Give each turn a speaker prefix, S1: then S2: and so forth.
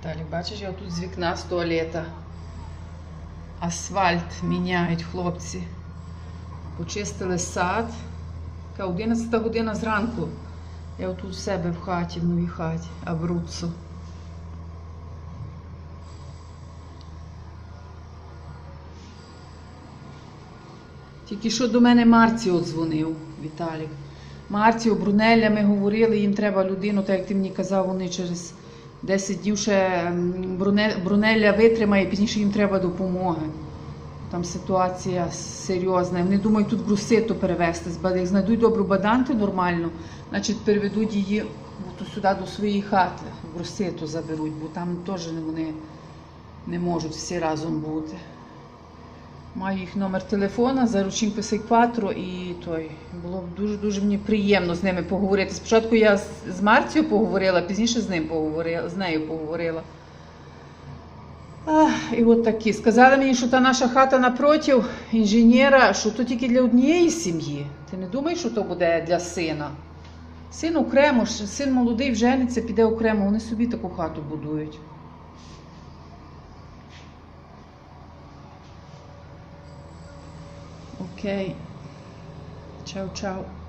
S1: Віталік, бачиш, я тут з вікна з туалета. Асфальт міняють хлопці. Почистили сад. Така 11 година зранку. Я отут в себе в хаті, в новій хаті, Абруццо. Тільки що до мене Марціо дзвонив, Віталік. Марціо, Брунелля, ми говорили, їм треба людину, так як ти мені казав, вони через 10 сидівши Брунеля витримає, пізніше їм треба допомоги. Там ситуація серйозна. Вони думають тут груситу перевезти. Як знайдуть добру баданту нормальну, значить переведуть її сюди до своєї хати, в бруситу заберуть, бо там теж вони не можуть всі разом бути. Маю їх номер телефона, заручинку Сейкватро і той. Було дуже-дуже мені приємно з ними поговорити. Спочатку я з Марцією поговорила, пізніше з ним поговорила, з нею поговорила. Ах, і от такі. Сказали мені, що та наша хата напротив інженера, що то тільки для однієї сім'ї. Ти не думаєш, що то буде для сина? Син окремо, син молодий вжениться, піде окремо, вони собі таку хату будують. ok. Ciao ciao.